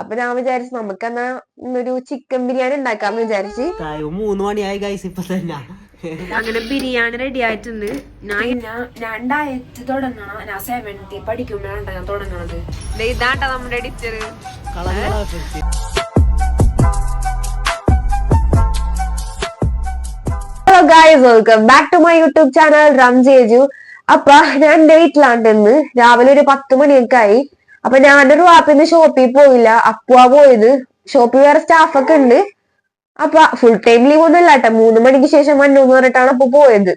അപ്പൊ ഞാൻ വിചാരിച്ചു നമുക്കെന്നാ ഒരു ചിക്കൻ ബിരിയാണി ഉണ്ടാക്കാന്ന് വിചാരിച്ചു. ടൈം മൂന്ന് മണിയായി ഗൈസ് ഇപ്പൊ തന്നെ. അങ്ങനെ ബിരിയാണി റെഡി ആയിട്ടുണ്ട്. ഞാൻ ഞാൻ തുടങ്ങണം. ഞാൻ സെവൻത്തി പഠിക്കുമ്പോഴാണ് ഞാൻ തുടങ്ങണത്. ഇതാട്ടാ നമ്മുടെ teacher hello guys welcome back to my YouTube channel റംജേജു അപ്പൊ ഞാൻ എന്റെ വീട്ടിലാണ്ടെന്ന് രാവിലെ ഒരു പത്ത് മണിയൊക്കെ ആയി. അപ്പൊ ഞാനൊരു വാപ്പിന്ന് ഷോപ്പിൽ പോയില്ല. അപ്പുവാ പോയത്. ഷോപ്പിൽ വേറെ സ്റ്റാഫൊക്കെ ഉണ്ട്. അപ്പൊ ഫുൾ ടൈം ലീവ് ഒന്നും ഇല്ല കേട്ടോ മൂന്ന് മണിക്ക് ശേഷം വന്നൂന്ന് പറഞ്ഞിട്ടാണ് അപ്പൊ പോയത്.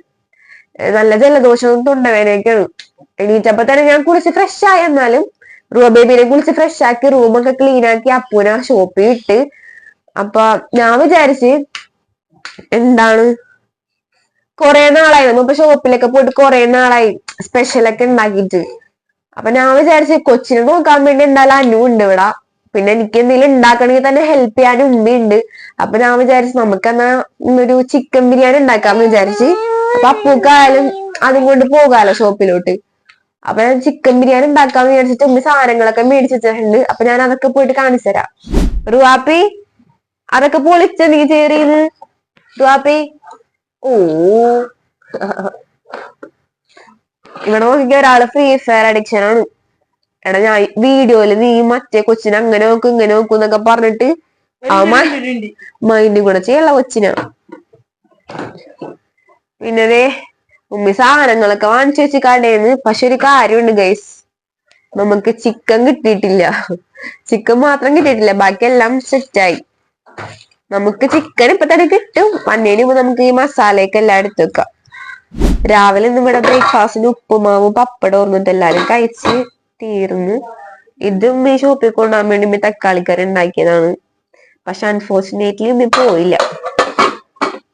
നല്ല ജലദോഷവും തൊണ്ടവേനയൊക്കെയാണ് എണീറ്റപ്പോ തന്നെ ഞാൻ കുളിച്ച് ഫ്രഷ് ആയി എന്നാലും റൂബ ബേബിനെ കുളിച്ച് ഫ്രഷ് ആക്കി റൂമൊക്കെ ക്ലീൻ ആക്കി അപ്പൂനെ ഷോപ്പിൽ ഇട്ട്. അപ്പൊ ഞാൻ വിചാരിച്ച് എന്താണ്? കൊറേ നാളായി. നമ്മ ഷോപ്പിലൊക്കെ പോയിട്ട് കൊറേ നാളായി. സ്പെഷ്യലൊക്കെ ഉണ്ടാക്കിയിട്ട്. അപ്പൊ ഞാൻ വിചാരിച്ചു കൊച്ചിനെ നോക്കാൻ വേണ്ടി എന്തായാലും അനു ഉണ്ട് ഇവിടെ. പിന്നെ എനിക്ക് എന്തെങ്കിലും ഉണ്ടാക്കണമെങ്കിൽ തന്നെ ഹെൽപ്പ് ചെയ്യാൻ ഉമ്മയുണ്ട്. അപ്പൊ ഞാൻ വിചാരിച്ചു നമുക്ക് എന്നാ ഇന്നൊരു ചിക്കൻ ബിരിയാണി ഉണ്ടാക്കാന്ന് വിചാരിച്ച്. അപ്പൊ അപ്പൂക്കായാലും അതും കൊണ്ട് പോകാലോ ഷോപ്പിലോട്ട് അപ്പൊ ഞാൻ ചിക്കൻ ബിരിയാണി ഉണ്ടാക്കാന്ന് വിചാരിച്ചിട്ട് ഉമ്മ സാധനങ്ങളൊക്കെ മേടിച്ചിട്ടുണ്ട്. അപ്പൊ ഞാൻ അതൊക്കെ പോയിട്ട് കാണിച്ചു തരാം. റുവാപ്പി അതൊക്കെ പൊളിച്ച നീ ചേറിയത് റുവാപ്പി. ഓ. ഇവിടെ നോക്കിയ ഒരാൾ ഫ്രീ ഫയർ അഡിക്ഷൻ ആണ്. എടാ ഞാൻ വീഡിയോയിൽ നീ മറ്റേ കൊച്ചിനെ അങ്ങനെ നോക്കും ഇങ്ങനെ നോക്കും എന്നൊക്കെ പറഞ്ഞിട്ട് മൈൻഡ് കൂടെ ചെയ്യുള്ള കൊച്ചിനാ? പിന്നെ ഉമ്മി സാധനങ്ങളൊക്കെ വാങ്ങിച്ചു വെച്ച് കടയിന്ന് പക്ഷെ ഒരു കാര്യമുണ്ട് ഗൈസ് നമുക്ക് ചിക്കൻ കിട്ടിയിട്ടില്ല. ചിക്കൻ മാത്രം കിട്ടിയിട്ടില്ല. ബാക്കി എല്ലാം സെറ്റായി നമുക്ക് ചിക്കൻ ഇപ്പൊ തന്നെ കിട്ടും. വന്നതിന് നമുക്ക് ഈ മസാലയൊക്കെ എല്ലാം എടുത്തു വെക്കാം. രാവിലെ ഇന്ന് ഇവിടെ ബ്രേക്ക്ഫാസ്റ്റിന് ഉപ്പുമാവും പപ്പടം ഓർന്നിട്ട് എല്ലാരും കഴിച്ച് തീർന്നു. ഇത് ഉമ്മ ഷോപ്പിൽ കൊണ്ടുപോകാൻ വേണ്ടി ഉമ്മ തക്കാളിക്കറി ഉണ്ടാക്കിയതാണ്. പക്ഷെ അൺഫോർച്ചുനേറ്റ്ലി ഉമ്മ പോയില്ല.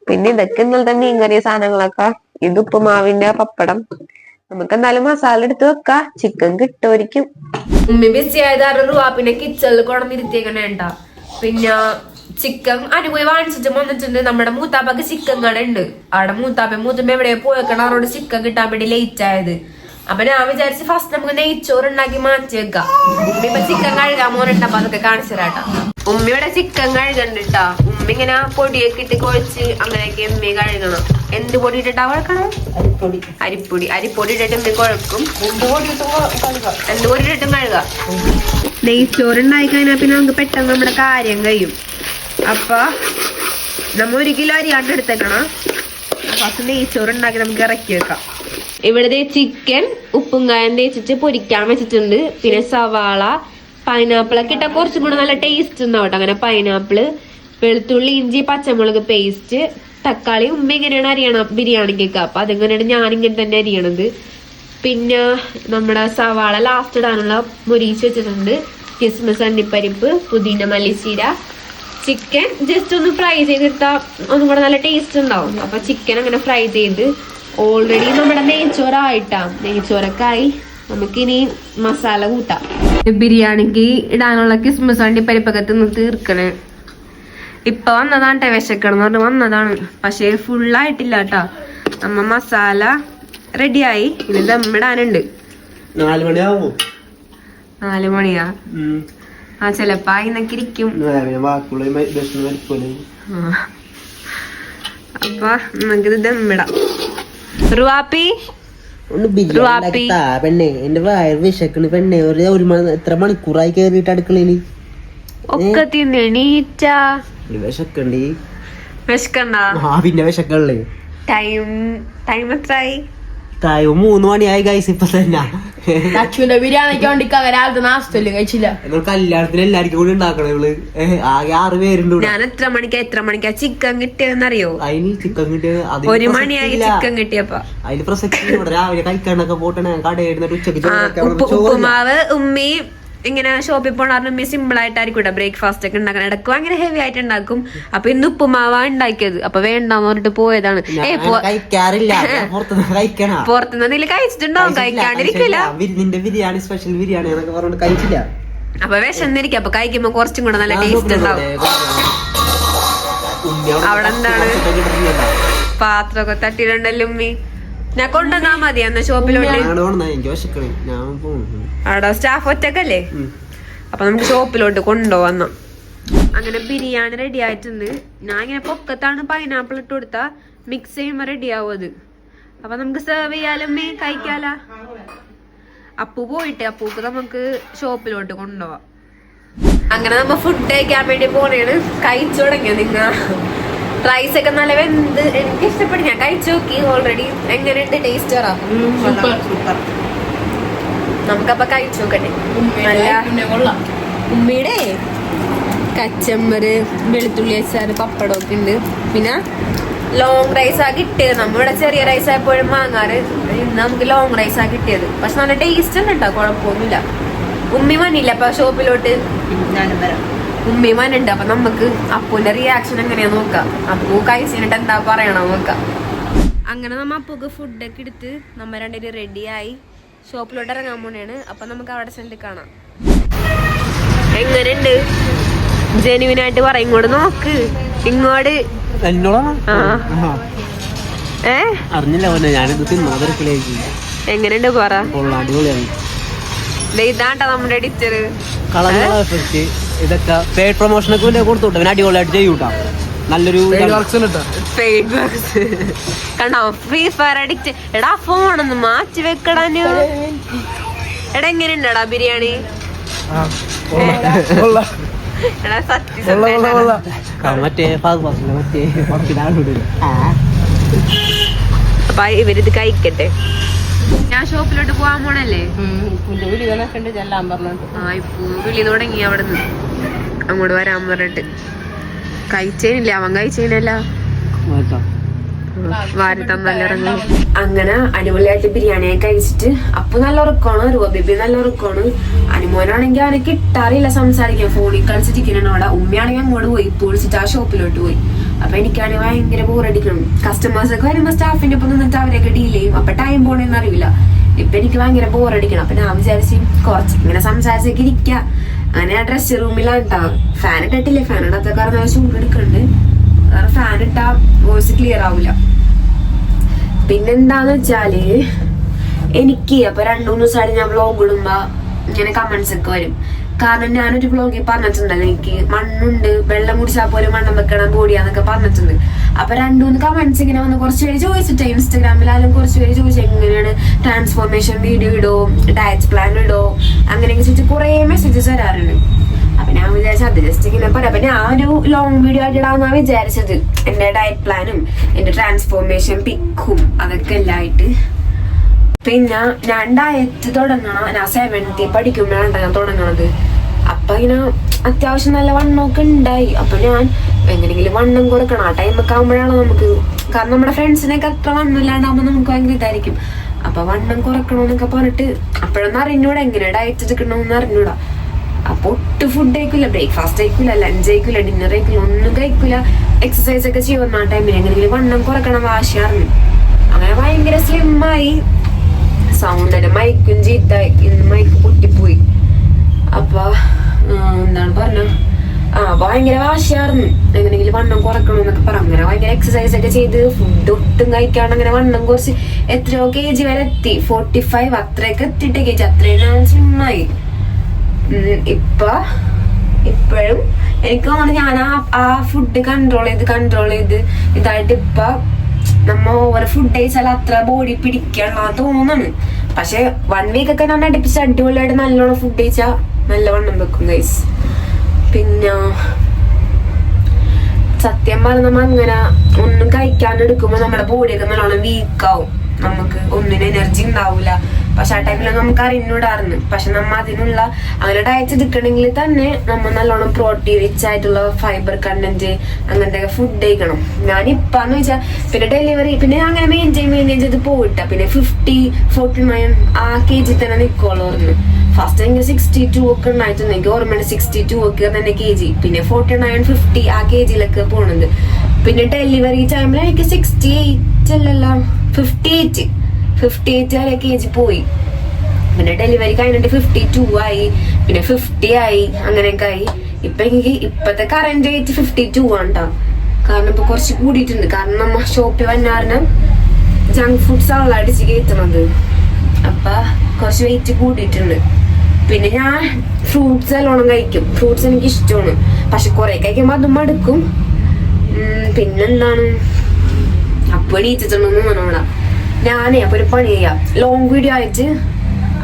പിന്നെ ഇതൊക്കെ ഇന്നലത്തെ മീൻകറിയ സാധനങ്ങളൊക്കെ. ഇത് ഉപ്പുമാവിന്റെ പപ്പടം. നമുക്ക് എന്തായാലും മസാല എടുത്ത് വെക്ക. ചിക്കൻ കിട്ടുമായിരിക്കും. ഉമ്മി ബിസി ആയത് പിന്നെ കിച്ചണിൽ ഉണ്ടാ പിന്നെ ചിക്കൻ അനുപോയി വാങ്ങിച്ചിട്ട് വന്നിട്ടുണ്ട്. നമ്മുടെ മൂത്താപ്പക്ക് ചിക്കൻ കട ഉണ്ട് അവിടെ മൂത്താപ്പ മൂത്തമ്മ എവിടെ പോയേക്കണം. അവരോട് ചിക്കൻ കിട്ടാൻ വേണ്ടി ലേറ്റ് ആയത്. അപ്പൊ ഞാൻ വിചാരിച്ച് ഫസ്റ്റ് നമുക്ക് നെയ്ച്ചോറ് ഉണ്ടാക്കി മാറ്റി വെക്കാം ഉമ്മി ഇപ്പൊ ചിക്കൻ കഴുകാൻ പോലെ അപ്പൊ അതൊക്കെ കാണിച്ചു തരാട്ടാ ഉമ്മി ഇവിടെ ചിക്കൻ കഴുകണ്ടിട്ടാ ഉമ്മി ഇങ്ങനെ പൊടിയൊക്കെ ഇട്ട് കുഴച്ച് അങ്ങനെയൊക്കെ ഉമ്മി കഴുകണം. എന്ത് പൊടി ഇട്ടിട്ടാ കുഴക്കണം? അരിപ്പൊടി. അരിപ്പൊടി. അരിപ്പൊടി ഇട്ടിട്ട് ഉമ്മി കുഴക്കും. എന്ത് പൊടി ഇട്ടിട്ടും കഴുകാം. നെയ്ച്ചോറ് ഉണ്ടായി കഴിഞ്ഞാൽ പിന്നെ നമുക്ക് പെട്ടെന്ന് നമ്മുടെ കാര്യം കഴിയും. അപ്പൊ നമ്മ ഒരു കിലോ അരിയാണ്ട് എടുത്തേക്കണം. ഫസ്റ്റ് നെയ്ച്ചോറ് ഉണ്ടാക്കി നമുക്ക് ഇറക്കി വെക്കാം. ഇവിടുത്തെ ചിക്കൻ ഉപ്പും കായം തേച്ചിട്ട് പൊരിക്കാൻ വെച്ചിട്ടുണ്ട്. പിന്നെ സവാള പൈനാപ്പിൾ ഒക്കെ ഇട്ടാൽ കുറച്ചും കൂടെ നല്ല ടേസ്റ്റ് ഉണ്ടാവട്ടെ. അങ്ങനെ പൈനാപ്പിൾ വെളുത്തുള്ളി ഇഞ്ചി പച്ചമുളക് പേസ്റ്റ് തക്കാളി ഉമ്മ ഇങ്ങനെയാണ് അരിയണം ബിരിയാണിക്കൊക്കെ അപ്പൊ അതെങ്ങനെയാണ് ഞാനിങ്ങനെ തന്നെ അരിയണത്. പിന്നെ നമ്മുടെ സവാള ലാസ്റ്റ് ഇടാനുള്ള മുരീച്ച് വെച്ചിട്ടുണ്ട്. കിസ്മസ് അണ്ടിപ്പരിപ്പ് പുതിന മല്ലിച്ചീര ചിക്കൻ ജസ്റ്റ് ഒന്ന് ഫ്രൈ ചെയ്തിട്ടാ ഒന്നും കൂടെ നല്ല ടേസ്റ്റ് ഉണ്ടാവും. അപ്പൊ ചിക്കൻ അങ്ങനെ ഫ്രൈ ചെയ്ത് ഓൾറെഡി നമ്മുടെ നെയ്ച്ചോറായിട്ടാ. നെയ്ച്ചോറൊക്കെ ആയി നമുക്കിനി മസാല കൂട്ടാം. ബിരിയാണിക്ക് ഇടാനുള്ള കിസ്മസ് പരിപ്പകത്ത് നിന്ന് തീർക്കണേ. ഇപ്പൊ വന്നതാണ് വിശക്കണം എന്ന് പറഞ്ഞ് വന്നതാണ്. പക്ഷേ ഫുള്ളായിട്ടില്ല കേട്ടോ നമ്മ മസാല റെഡിയായി ഇനി ദമ്മിടാനുണ്ട് നാല് മണിയാവും നാല് മണിയാ? ആ ചെലപ്പോ ഇന്നൊക്കെ ഇരിക്കും. അപ്പൊ നമുക്കിത് ദമ്മിടാം. റുവാപ്പി? പെണ്ണേ. എന്റെ വയറ് വിശക്കണ് പെണ്ണേ. ഒരു ഒരു മണി എത്ര മണിക്കൂറായി കേറിട്ട് അടുക്കളയിൽ ഒക്കെ തിന്നണീറ്റ ഒരു വിശക്കണ്ടി. വിശക്കണ്ട? ആ പിന്നെ വിശക്കണല്ലേ? ടൈം ടൈം എത്രയായി തായോ മൂന്ന് മണിയായി ഗൈസ് ഇപ്പൊ തന്നെ ലക്ഷ്മിന്റെ ബിരിയാണിക്ക് വേണ്ടി രാവിലത്തെ നാസ്തല്ലേ കഴിച്ചില്ല നിങ്ങൾ കല്യാണത്തിന് എല്ലാവർക്കും കൂടി ഉണ്ടാക്കണം ഇവൾ. ആകെ ആറ് പേരുണ്ട് ഞാൻ എത്ര മണിക്കാ എത്ര മണിക്കാ ചിക്കൻ കിട്ടിയെന്നറിയോ അതിന് ചിക്കൻ കിട്ടിയത് ഒരു മണിയായി ചിക്കൻ കിട്ടിയപ്പോ. അതിന് പ്രസക്തി ഇവിടെ. രാവിലെ കഴിക്കാണ്ടൊക്കെ പോട്ടെ കടയിരുന്നിട്ട് ഉച്ചയ്ക്ക്. ഉപ്പുമാവ് ഉമ്മി ഇങ്ങനെ ഷോപ്പിൽ സിമ്പിൾ ആയിട്ടായിരിക്കും കേട്ടോ ബ്രേക്ക്ഫാസ്റ്റ് ഒക്കെ ഉണ്ടാക്കാൻ. ഇടക്കും അങ്ങനെ ഹെവി ആയിട്ട് ഉണ്ടാക്കും. അപ്പൊ ഇന്ന് ഉപ്പുമാവാ ഉണ്ടാക്കിയത്. അപ്പൊ വേണ്ടെന്ന് പറഞ്ഞിട്ട് പോയതാണ്. ഏ പുറത്തുനിന്ന് എന്തെങ്കിലും കഴിച്ചിട്ടുണ്ടാവും. കഴിക്കാണ്ടിരിക്കില്ല ബിരിയാണി സ്പെഷ്യൽ ബിരിയാണി കഴിച്ചില്ല. അപ്പൊ വിശന്നിരിക്കും. അപ്പൊ കഴിക്കുമ്പോ കുറച്ചും കൂടെ നല്ല ടേസ്റ്റ് ഉണ്ടാവും. അവിടെ എന്താണ്? പാത്രമൊക്കെ തട്ടിയിട്ടുണ്ടല്ലോ ഉമ്മി. ഞാൻ കൊണ്ടുവന്നാ മതി അന്ന് ഷോപ്പിലോട്ട്. സ്റ്റാഫ് ഒറ്റക്കല്ലേ. അപ്പൊ നമുക്ക് ഷോപ്പിലോട്ട് കൊണ്ടുവന്ന. അങ്ങനെ ബിരിയാണി റെഡി ആയിട്ടുണ്ട്. ഞാൻ ഇങ്ങനെ പൊക്കത്താണ് പൈനാപ്പിൾ ഇട്ട് കൊടുത്താ മിക്സ് ചെയ്യുമ്പോ റെഡി ആവും അത്. അപ്പൊ നമുക്ക് സെർവ് ചെയ്യാലമ്മേ കഴിക്കാല? അപ്പു പോയിട്ട് അപ്പൂക്ക് നമുക്ക് ഷോപ്പിലോട്ട് കൊണ്ടുപോവാം. അങ്ങനെ നമ്മ ഫുഡ് കഴിക്കാൻ വേണ്ടി പോണേണ്. കഴിച്ചു തുടങ്ങിയ നിങ്ങ? റൈസ് ഒക്കെ നല്ല വെന്ത് എനിക്ക് ഇഷ്ടപ്പെട്ടു ഞാൻ കഴിച്ചു നോക്കി. ഓൾറെഡി എങ്ങനെയുണ്ട് ടേസ്റ്റ് പറ. നമുക്കപ്പൊ കഴിച്ചു നോക്കട്ടെ. നല്ല ഉമ്മിയുടെ കച്ചമ്പറ് വെളുത്തുള്ളി അച്ചാറ് പപ്പടം ഒക്കെ ഉണ്ട്. പിന്നെ ലോങ് റൈസ് ആ കിട്ടിയത്. നമ്മുടെ ചെറിയ റൈസ് ആയപ്പോഴും വാങ്ങാറ്. ഇന്ന് നമുക്ക് ലോങ് റൈസ് ആ കിട്ടിയത്. പക്ഷെ നല്ല ടേസ്റ്റ് ഉണ്ട് കേട്ടോ കുഴപ്പമൊന്നുമില്ല. ഉമ്മി വന്നില്ല അപ്പൊ ഷോപ്പിലോട്ട് ഞാനും വരാം. ഉമ്മി ഉണ്ട് അപ്പൊ നമുക്ക് അപ്പുവിന്റെ റിയാക്ഷൻ എങ്ങനെയാ നോക്കാം? അപ്പു കഴിച്ചിട്ട് എന്താ പറയണോ നോക്കാം. അങ്ങനെ നമ്മ അപ്പുക്ക് ഫുഡൊക്കെ എടുത്ത് നമ്മ രണ്ടുപേരും റെഡിയായി ഷോപ്പിലോട്ട് ഇറങ്ങാൻ പോണേണ്. അപ്പൊ നമുക്ക് അവിടെ ചെന്ന് കാണാം. എങ്ങനെയുണ്ട്? ജെനുവിനായിട്ട് പറ ഇങ്ങോട്ട് നോക്ക്. ഇങ്ങോട്ട്. ഏ? അറിഞ്ഞില്ല എങ്ങനെയുണ്ട് പറ. ഇതാണ്ടാ നമ്മുടെ ടീച്ചർ കളർ എഫക്റ്റ് ഇതൊക്കെ പെയ്ഡ് പ്രൊമോഷനൊക്കെ പിന്നെ അടിപൊളിയായിട്ട് ചെയ്യൂട്ടാ. നല്ലൊരു പെയ്ഡ് വർക്ക്സ് കണ്ടോ? ഫ്രീ ഫയർ അഡിക്റ്റ് എടാ ഫോണൊന്ന് മാറ്റി വെക്കടാന് എടാ എങ്ങനെയുണ്ടടാ ബിരിയാണി? എടാ. സത്യം മറ്റേ മറ്റേ അപ്പൊ ഇവരിത് കഴിക്കട്ടെ. ഞാൻ ഷോപ്പിലോട്ട് പോവാൻ പോണല്ലേ? ചെല്ലാൻ പറഞ്ഞിട്ട് ആ ഇപ്പൊ വിളി തുടങ്ങി അവിടെ നിന്ന് അങ്ങോട്ട് വരാൻ പറഞ്ഞിട്ട്. കഴിച്ചേനില്ല? അവൻ കഴിച്ചേനല്ല. വാരി തന്നല്ല ഇറങ്ങി അങ്ങനെ അടിപൊളിയായിട്ട് ബിരിയാണി കഴിച്ചിട്ട് അപ്പൊ നല്ല ഉറക്കമാണ് രൂപബിബി നല്ല ഉറക്കമാണ് അനുമോനാണെങ്കിൽ അവനെ കിട്ടാറില്ല സംസാരിക്കാൻ ഫോണിൽ കളിച്ചിരിക്കുന്നതാണ് അവിടെ ഉമ്മയാണെങ്കിൽ അങ്ങോട്ട് പോയി പൊളിച്ചിട്ട് ആ ഷോപ്പിലോട്ട് പോയി. അപ്പൊ എനിക്കാണെങ്കിൽ ഭയങ്കര ബോറടിക്കണം കസ്റ്റമേഴ്സ് ഒക്കെ വരുമ്പോ സ്റ്റാഫിന്റെ ഒപ്പം നിന്നിട്ട് അവരെയൊക്കെ ഡീൽ ചെയ്യും. അപ്പൊ ടൈം പോണെന്ന് അറിയില്ല. ഇപ്പൊ എനിക്ക് ഭയങ്കര ബോറടിക്കണം അപ്പൊ ഞാൻ വിചാരിച്ച് കുറച്ച് ഇങ്ങനെ സംസാരിച്ചൊക്കെ ഇരിക്ക. അങ്ങനെ ആ ഡ്രസ് റൂമിലാണ് കേട്ടോ ഫാൻ ഇട്ടിട്ടില്ലേ? ഫാൻ ഇടാത്ത കാരണം ചൂട് എടുക്കുന്നുണ്ട് കാരണം ഫാൻ ഇട്ടാ വോയിസ് ക്ലിയർ ആവില്ല പിന്നെന്താന്ന് വെച്ചാൽ എനിക്ക് അപ്പൊ രണ്ടു മൂന്ന് ദിവസമായിട്ട് ഞാൻ വ്ലോഗ് ഇടുമ്പോ ഇങ്ങനെ കമന്റ്സ് ഒക്കെ വരും. കാരണം ഞാനൊരു വ്ലോഗിൽ പറഞ്ഞിട്ടുണ്ടല്ലോ എനിക്ക് മണ്ണുണ്ട് വെള്ളം കുടിച്ചാൽ പോലും മണ്ണം വെക്കണം ബോഡിയാന്നൊക്കെ പറഞ്ഞിട്ടുണ്ട്. അപ്പൊ രണ്ടു മൂന്ന് കമന്റ്സ് ഇങ്ങനെ വന്ന് കുറച്ച് പേര് ചോദിച്ചിട്ട് ഇൻസ്റ്റാഗ്രാമിലായാലും കുറച്ച് പേര് ചോദിച്ചു എങ്ങനെയാണ് ട്രാൻസ്ഫോർമേഷൻ വീഡിയോ ഇടോ ഡയറ്റ് പ്ലാൻ ഇടോ അങ്ങനെയൊക്കെ ചോദിച്ചാൽ കുറെ മെസ്സേജസ് വരാറുണ്ട്. അപ്പൊ ഞാൻ വിചാരിച്ചത് അത് ജസ്റ്റ് ഇങ്ങനെ പറയാം. അപ്പൊ ഞാൻ ഒരു ലോങ് വീഡിയോ ആയിട്ട് ഞാൻ വിചാരിച്ചത്. എന്റെ ഡയറ്റ് പ്ലാനും എന്റെ ട്രാൻസ്ഫോർമേഷൻ പിക്കും അതൊക്കെ എല്ലായിട്ട് പിന്നെ ഞാൻ ഡയറ്റ് തുടങ്ങണം ഞാൻ സെവൻത്തി പഠിക്കുമ്പോഴാണ് ഞാൻ തുടങ്ങണത്. അപ്പൊ ഇങ്ങനെ അത്യാവശ്യം നല്ല വണ്ണമൊക്കെ ഉണ്ടായി. അപ്പൊ ഞാൻ എങ്ങനെയെങ്കിലും വണ്ണം കുറക്കണം. ആ ടൈമൊക്കെ ആകുമ്പോഴാണ് നമുക്ക് കാരണം നമ്മുടെ ഫ്രണ്ട്സിനൊക്കെ അത്ര വണ്ണം ഇല്ലാണ്ടാകുമ്പോൾ നമുക്ക് ഭയങ്കര ഇതായിരിക്കും. അപ്പൊ വണ്ണം കുറക്കണമെന്നൊക്കെ പറഞ്ഞിട്ട് അപ്പോഴൊന്നും അറിഞ്ഞൂടാ. എങ്ങനെ ഡയറ്റ് എടുക്കണമെന്ന് അറിഞ്ഞൂടാ. അപ്പൊ ഒട്ടും ഫുഡ് കഴിക്കില്ല ബ്രേക്ക്ഫാസ്റ്റ് കഴിക്കില്ല ലഞ്ച് കഴിക്കില്ല ഡിന്നർ കഴിക്കില്ല ഒന്നും കഴിക്കില്ല എക്സസൈസ് ഒക്കെ ചെയ്യുന്ന ആ ടൈമിൽ എങ്ങനെയെങ്കിലും വണ്ണം കുറക്കണം വാശിയാറിന് അങ്ങനെ ഭയങ്കര സ്ലിമ്മായി ആയി. സൗണ്ടിന് മൈക്കും ഇന്ന് മൈക്ക് പൊട്ടിപ്പോയി. അപ്പൊ എന്താണ് പറഞ്ഞ? ആ ഭയങ്കര വാശിയായിരുന്നു. എങ്ങനെയെങ്കിലും വണ്ണം കുറക്കണം എന്നൊക്കെ പറഞ്ഞു. അങ്ങനെ ഭയങ്കര എക്സസൈസ് ഒക്കെ ചെയ്ത് ഫുഡ് ഒട്ടും കഴിക്കാണ്ട് അങ്ങനെ വണ്ണം കുറച്ച് എത്രയോ കെ ജി വരെ എത്തി. ഫോർട്ടി ഫൈവ് അത്രയൊക്കെ എത്തിയിട്ട് കെ ജി അത്രയും സ്ലിമ്മായി ഇപ്പൊ ഇപ്പോഴും. എനിക്ക് തോന്നുന്നു ഞാൻ ആ ആ ഫുഡ് കൺട്രോൾ ചെയ്ത് കൺട്രോൾ ചെയ്ത് ഇതായിട്ട് ഇപ്പൊ നമ്മ ഓവർ ഫുഡ് കഴിച്ചാൽ അത്ര ബോഡി പിടിക്കണം തോന്നുന്നു. പക്ഷെ വൺ വീക്ക് ഒക്കെ ഞാൻ അടുപ്പിച്ച് അടിപൊളിയായിട്ട് നല്ലോണം ഫുഡ് കഴിച്ചാൽ നല്ല വണ്ണം വെക്കും ഗൈസ് പിന്നെ സത്യം പറഞ്ഞ നമ്മൾ അങ്ങനെ ഒന്നും കഴിക്കാണ്ട് എടുക്കുമ്പോ നമ്മുടെ ബോഡിയൊക്കെ നല്ലോണം വീക്കാവും നമുക്ക് ഒന്നിനും എനർജി ഉണ്ടാവില്ല പക്ഷെ ആ ടൈമിൽ നമുക്ക് അറിഞ്ഞൂടായിരുന്നു പക്ഷെ നമ്മ അതിനുള്ള അങ്ങനെ ഡയറ്റ് എടുക്കണമെങ്കിൽ തന്നെ നമ്മൾ നല്ലോണം പ്രോട്ടീൻ റിച്ച് ആയിട്ടുള്ള ഫൈബർ കണ്ടന്റ് അങ്ങനത്തെ ഫുഡ് കഴിക്കണം. ഞാനിപ്പാന്ന് വെച്ചാൽ പിന്നെ ഡെലിവറി പിന്നെ അങ്ങനെ മെയിന്റെയിൻ മെയിന്റെയിൻ ചെയ്ത് പോയിട്ട പിന്നെ ഫിഫ്റ്റി ഫോർട്ടി നയൻ ആ കെ ജി തന്നെ നിൽക്കുള്ളൂ ഫസ്റ്റ് എനിക്ക് സിക്സ്റ്റി ടു ഒക്കെ ഉണ്ടായിട്ടുണ്ട്. എനിക്ക് ഓർമ്മയുണ്ട് സിക്സ്റ്റി ടു ഒക്കെ തന്നെ കെ ജി പിന്നെ ഫോർട്ടി നയൻ ഫിഫ്റ്റി ആ കെ ജിയിലൊക്കെ പോണത് പിന്നെ ഡെലിവറി ടൈമിൽ എനിക്ക് സിക്സ്റ്റി എയ്റ്റ് അല്ലല്ലോ. ഫിഫ്റ്റി എയ്റ്റ് ഫിഫ്റ്റി എയ്റ്റ് വരെ കെ ജി പോയി. പിന്നെ ഡെലിവറി കഴിഞ്ഞിട്ട് ഫിഫ്റ്റി ടു ആയി. പിന്നെ ഫിഫ്റ്റി ആയി. അങ്ങനെയൊക്കെ ആയി. ഇപ്പൊ എനിക്ക് ഇപ്പത്തെ കറന്റ് വെയിറ്റ് ഫിഫ്റ്റി ടു ആണ് ട്ടോ. കാരണം ഇപ്പൊ കുറച്ച് കൂടിയിട്ടുണ്ട്. കാരണം നമ്മ ഷോപ്പിൽ വന്നാറിന് ജങ്ക് ഫുഡ്സ് ആണല്ലോ അടിച്ച് കയറ്റുന്നത്. അപ്പൊ കുറച്ച് വെയിറ്റ് കൂടിയിട്ടുണ്ട്. പിന്നെ ഞാൻ ഫ്രൂട്ട്സ് നല്ലോണം കഴിക്കും. ഫ്രൂട്ട്സ് എനിക്ക് ഇഷ്ടമാണ്. പക്ഷെ കുറെ കഴിക്കുമ്പോ അതും മടുക്കും. പിന്നെന്താണ്? അപ്പൊ എണീറ്റിട്ടുണ്ടെന്ന് തോന്നണ ഞാനേ അപ്പൊ ഒരു പണി ചെയ്യാം. ലോങ് വീഡിയോ ആയിട്ട്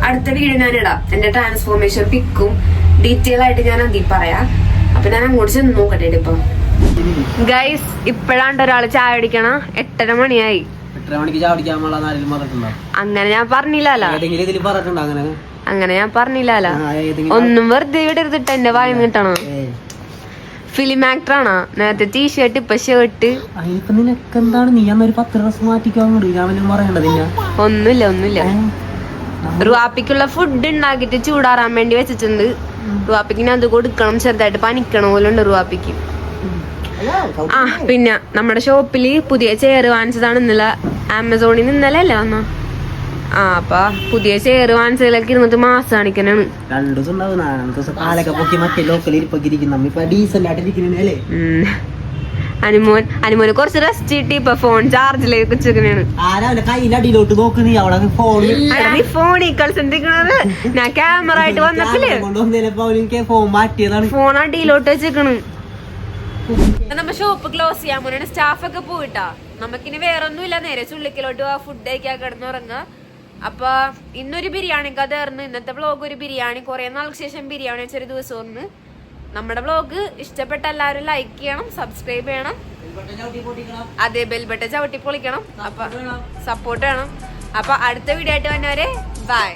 അടുത്ത വീഡിയോ ഞാൻ ഇടാം. എന്റെ ട്രാൻസ്ഫോർമേഷൻ പിക്കും ഡീറ്റെയിൽ ആയിട്ട് ഞാൻ അതിൽ പറയാം. അപ്പൊ ഞാൻ അങ്ങോട്ട് ചെന്ന് നോക്കട്ടെ ഇപ്പൊ ഗൈസ് ഇപ്പഴാണ്ട് ഒരാൾ ചായ അടിക്കണ എട്ടര മണിയായി. അങ്ങനെ ഞാൻ പറഞ്ഞില്ലല്ലോ. അങ്ങനെ? ഞാൻ പറഞ്ഞില്ലല്ലോ. ഒന്നും വെറുതെ വിടരുതിട്ട് എന്റെ വായം കിട്ടണം. ഫിലിം ആക്ടർ ആണോ? നേരത്തെ ഇപ്പൊ ഷർട്ട് അതിനിപ്പോ നിനക്ക് എന്താണ് നീ അന്നൊരു പത്ത് ഡ്രസ് മാറ്റിക്കാൻ പറയണ്ടത് ഒന്നുമില്ല ഒന്നുമില്ല. റുവാപ്പിക്കുള്ള ഫുഡ് ഉണ്ടാക്കിട്ട് ചൂടാറാൻ വേണ്ടി വെച്ചിട്ടുണ്ട്. റുവാപ്പിക്കിന് അത് കൊടുക്കണം ചെറുതായിട്ട് പനിക്കണ പോലെ ഉണ്ട് റുവാപ്പിക്ക്. ആ പിന്നെ നമ്മുടെ ഷോപ്പിൽ പുതിയ ചെയർ വാങ്ങിച്ചതാണ് ഇന്നലെ. ആമസോണിൽ നിന്ന് ഇന്നലെ അല്ലേ വന്ന? ആ അപ്പൊ പുതിയ ചെയർ വാങ്ങിച്ചതിലൊക്കെ ഇരുന്നിട്ട് മാസം രണ്ടു ദിവസം ഉണ്ടാവും ദിവസം. കാലൊക്കെ പൊക്കി മറ്റേ ആയിട്ട് ഇരിക്കുന്നേ അനുമോൻ അനുമോന് കുറച്ച് റെസ്റ്റ് കിട്ടി ഇപ്പൊ ഫോൺ ചാർജിലേക്ക് വെച്ചിരിക്കണാണ് നോക്ക് നീ അവിടെ ഫോൺ അല്ല, നീ ഫോണിൽ കളിച്ചോണ്ടിരിക്കണത് ഞാൻ ക്യാമറ ആയിട്ട് വന്നപ്പോഴേ ഫോൺ മാറ്റിയതാണ്. ഫോൺ അടിയിലോട്ട് നമ്മ ഷോപ്പ് ക്ലോസ് ചെയ്യാൻ പോണാണ്. സ്റ്റാഫ് ഒക്കെ പോയിട്ടാ. നമുക്കിനി വേറൊന്നുമില്ല. നേരെ ചുള്ളിക്കലോട്ട് ഫുഡ് കഴിക്കാൻ കിടന്നുറങ്ങുക അപ്പൊ ഇന്നൊരു ബിരിയാണി കഥയായിരുന്നു ഇന്നത്തെ വ്ളോഗ് ഒരു ബിരിയാണി കുറെ നാൾക്ക് ശേഷം ബിരിയാണി വെച്ചൊരു ദിവസം ഒന്ന് നമ്മുടെ വ്ളോഗ് ഇഷ്ടപ്പെട്ട എല്ലാവരും ലൈക്ക് ചെയ്യണം സബ്സ്ക്രൈബ് ചെയ്യണം. അതെ ബെൽബട്ട ചവിട്ടി പൊളിക്കണം. അപ്പൊ സപ്പോർട്ട് വേണം. അപ്പൊ അടുത്ത വീഡിയോ ആയിട്ട് വന്നവരെ ബൈ